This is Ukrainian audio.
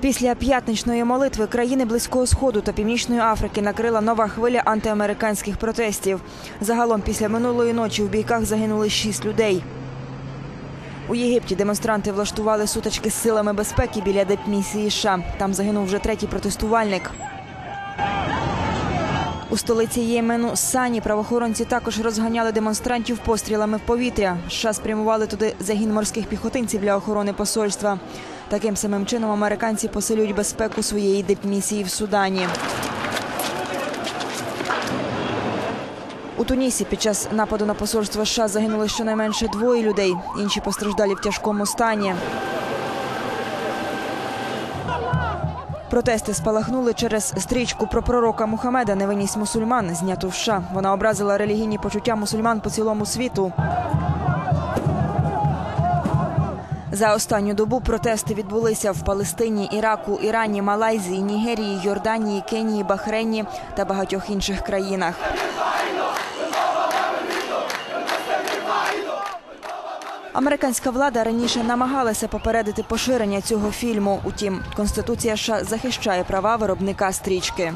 Після п'ятничної молитви країни Близького Сходу та Північної Африки накрила нова хвиля антиамериканських протестів. Загалом після минулої ночі в бійках загинули шість людей. У Єгипті демонстранти влаштували сутички з силами безпеки біля депмісії США. Там загинув вже третій протестувальник. У столиці Ємену Сані правоохоронці також розганяли демонстрантів пострілами в повітря. США спрямували туди загін морських піхотинців для охорони посольства. Таким самим чином американці посилюють безпеку своєї дипмісії в Судані. У Тунісі під час нападу на посольство США загинули щонайменше двоє людей. Інші постраждалі в тяжкому стані. Протести спалахнули через стрічку про пророка Мухаммеда «Невинність мусульман, зняту в США. Вона образила релігійні почуття мусульман по цілому світу. За останню добу протести відбулися в Палестині, Іраку, Ірані, Малайзії, Нігерії, Йорданії, Кенії, Бахрейні та багатьох інших країнах. Американська влада раніше намагалася попередити поширення цього фільму. Утім, Конституція США захищає права виробника стрічки.